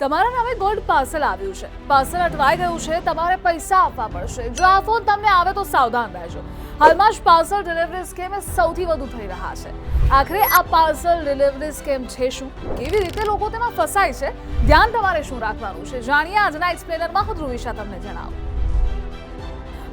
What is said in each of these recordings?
તમારા નામે gold parcel આવ્યું છે. પાર્સલ અટવાઈ ગયું છે, તમારે પૈસા આપવા પડશે. જો આ ફોન તમને આવે તો સાવધાન રહેજો. હાલમાં જ પાર્સલ ડિલિવરી સ્કેમ સૌથી વધુ થઈ રહ્યા છે. આખરે આ પાર્સલ ડિલિવરી સ્કેમ છે શું? કેવી રીતે લોકો તેમાં ફસાય છે? ધ્યાન તમારે શું રાખવાનું છે? જાણીએ આજના એક્સપ્લેનરમાં હું ધ્રુવિશા તમને જણાવું.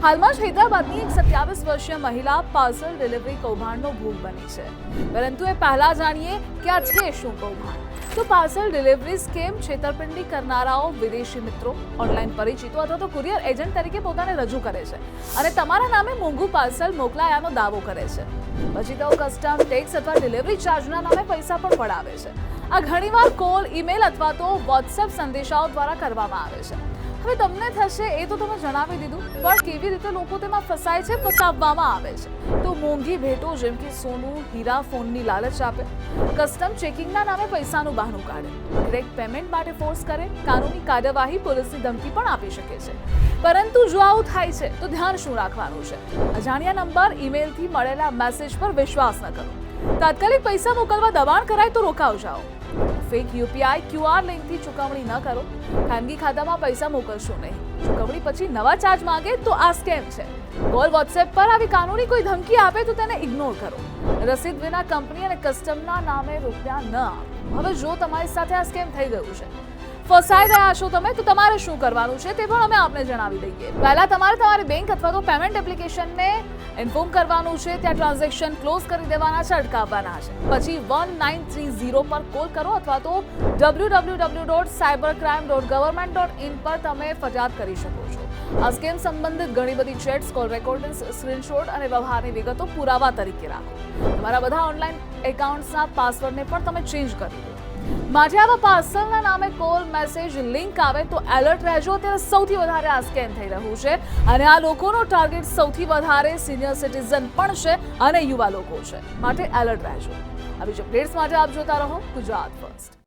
હાલમાં જ હૈદરાબાદની એક સત્યાવીસ વર્ષીય મહિલા પાર્સલ ડિલિવરી કૌભાંડનો ભોગ બની છે. પરંતુ એ પહેલા જાણીએ કે આ છે શું કૌભાંડ. તો પાર્સલ ડિલિવરી સ્કેમ છેતરપિંડી કરનારાઓ, વિદેશી મિત્રો, ઓનલાઈન પરિચિતો અથવા તો કુરિયર એજન્ટ તરીકે પોતાને રજૂ કરે છે અને તમારા નામે મોંઘું પાર્સલ મોકલાયાનો દાવો કરે છે. પછી તેઓ કસ્ટમ ટેક્સ અથવા ડિલિવરી ચાર્જના નામે પૈસા પણ પડાવે છે. આ ઘણીવાર કોલ, ઈમેલ અથવા તો વોટ્સએપ સંદેશાઓ દ્વારા કરવામાં આવે છે. હવે તમને થશે એ તો તમે જણાવી દીધું, પણ કેવી રીતે લોકો તેમાં ફસાય છે, ફસાવવામાં આવે છે? તો મોંઘી ભેટો જેમ કે સોનું હીરા ફોનની લાલચ આપે. કસ્ટમ ચેકિંગના નામે પૈસાનું બહાનું કાઢે. ડિરેક્ટ પેમેન્ટ માટે ફોર્સ કરે, કાનૂની કાર્યવાહી પોલીસની ધમકી પણ આપી શકે છે. પરંતુ જો આવું થાય છે, તો ધ્યાન શું રાખવાનું છે? અજાણ્યા નંબર ઈમેલથી મળેલા મેસેજ પર વિશ્વાસ ન કરો. તાત્કાલિક પૈસા મોકલવા દબાણ કરાય તો રોકાવ જાઓ. ફેક યુપીઆઈ ક્યુઆર લિંકથી ચૂકવણી ન કરો. ખાનગી ખાતામાં પૈસા મોકલશો નહીં. ચૂકવણી પછી નવા ચાર્જ માંગે તો આ સ્કેમ છે. કોલ વોટ્સએપ પર આવી કાનૂની કોઈ ધમકી આપે તો તેને ઇગ્નોર કરો. રસીદ વિના કંપની અને કસ્ટમના નામે રૂપિયા ન આપો. હવે જો તમારી સાથે આ સ્કેમ થઈ ગયું છે ફસાઈ ગયા છો તમે, તો તમારે શું કરવાનું છે તે પણ અમે આપને જણાવી દઈએ. પહેલા તમારે તમારી બેંક અથવા તો પેમેન્ટ એપ્લિકેશનને ઇન્ફોર્મ કરવાનું છે, ત્યાં ટ્રાન્ઝેક્શન ક્લોઝ કરી દેવાના છે, અટકાવવાના છે. પછી વન નાઇન થ્રી ઝીરો પર કોલ કરો અથવા તો W W W dot cyber crime dot government dot in પર તમે ફરિયાદ કરી શકો છો. આ સ્કેમ સંબંધિત ઘણી બધી ચેટ્સ કોલ રેકોર્ડિંગ સ્ક્રીનશોટ અને વ્યવહારની વિગતો પુરાવા તરીકે રાખો. તમારા બધા ઓનલાઈન એકાઉન્ટ્સના પાસવર્ડને પણ તમે ચેન્જ કરી દો. માટે આવા પાર્સલના નામે કોલ, મેસેજ, લિંક આવે તો એલર્ટ રહેજો. અત્યારે સૌથી વધારે આ સ્કેમ થઈ રહ્યું છે અને આ લોકોનો ટાર્ગેટ સૌથી વધારે સિનિયર સિટીઝન પણ છે અને યુવા લોકો છે. માટે એલર્ટ રહેજો. આવી જ અપડેટ્સ માટે આપ જોતા રહો ગુજરાત ફર્સ્ટ.